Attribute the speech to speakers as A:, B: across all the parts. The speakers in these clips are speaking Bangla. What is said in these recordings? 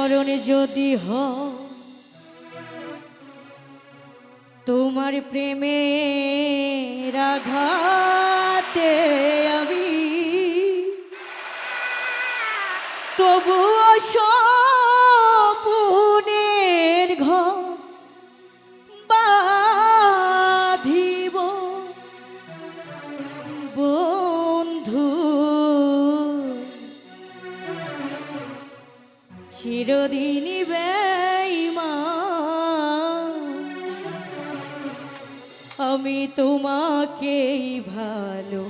A: মরণে যদি হ তোমার প্রেমে রাঘাতে আমি তবু সপুনের চিরদিন বেঈমান। আমি তোমাকেই ভালো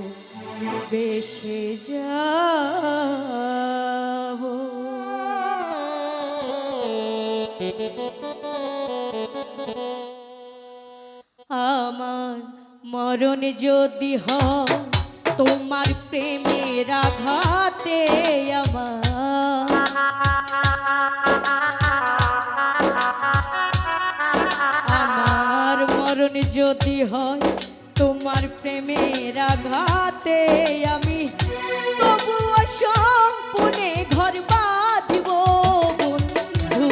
A: বেসে যাব। আমার মরণ যদি হয়, তোমার প্রেমের আঘাতে আমার যদি হয় তোমার প্রেমের আঘাতে আমি তবুও সম্পূর্ণে ঘর বাঁধিব, বন্ধু।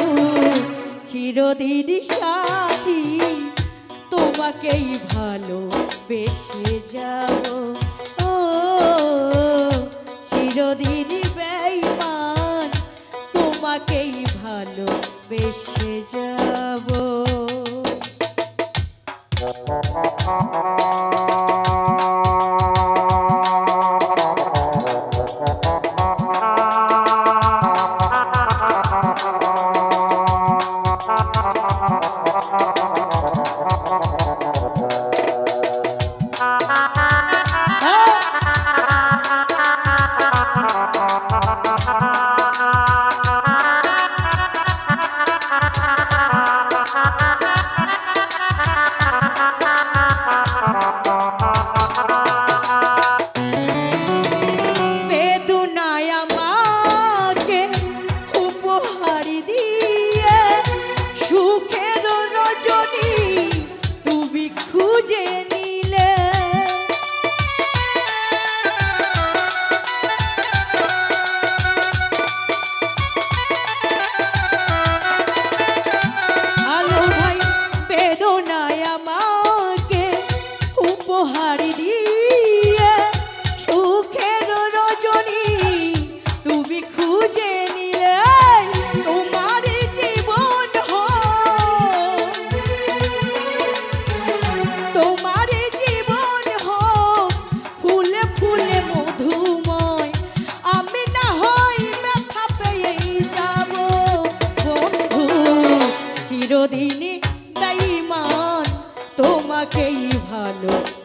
A: চিরদিন সাথী, তোমাকেই ভালো বেসে যাব। ও চিরদিন বেঈমান তোমাকেই ভালো বেসে যাব।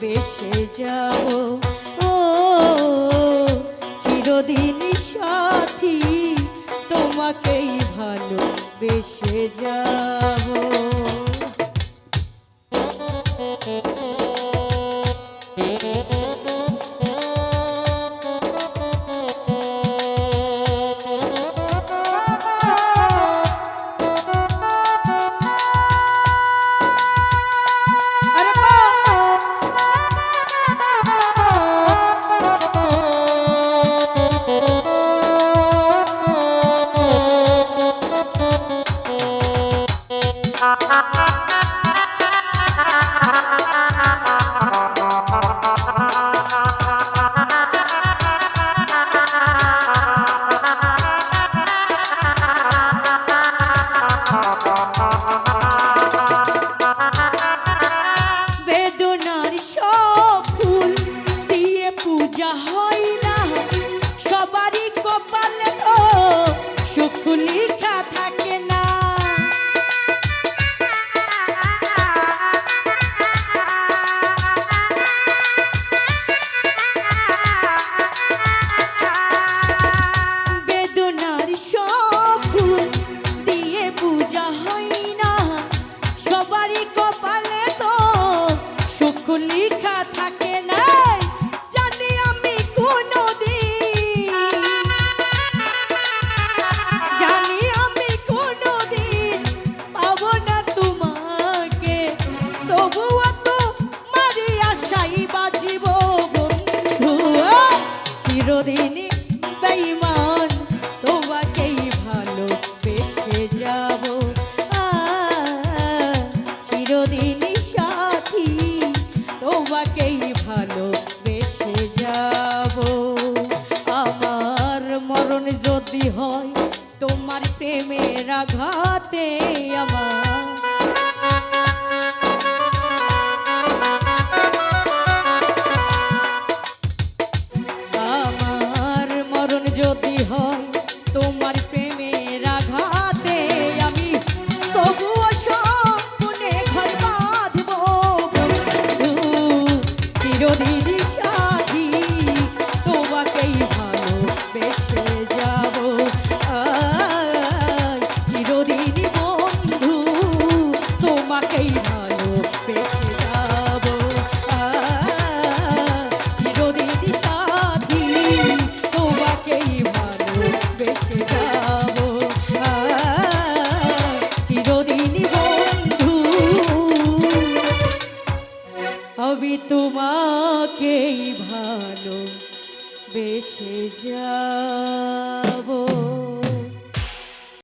A: বেসে যাব। ও চিরদিন সাথী তোমাকেই ভালো বেসে যাব। বেদু প্রেমের আঘাতে আমার। আমার মরণ যদি হয় তোমার প্রেম yaşayacağım.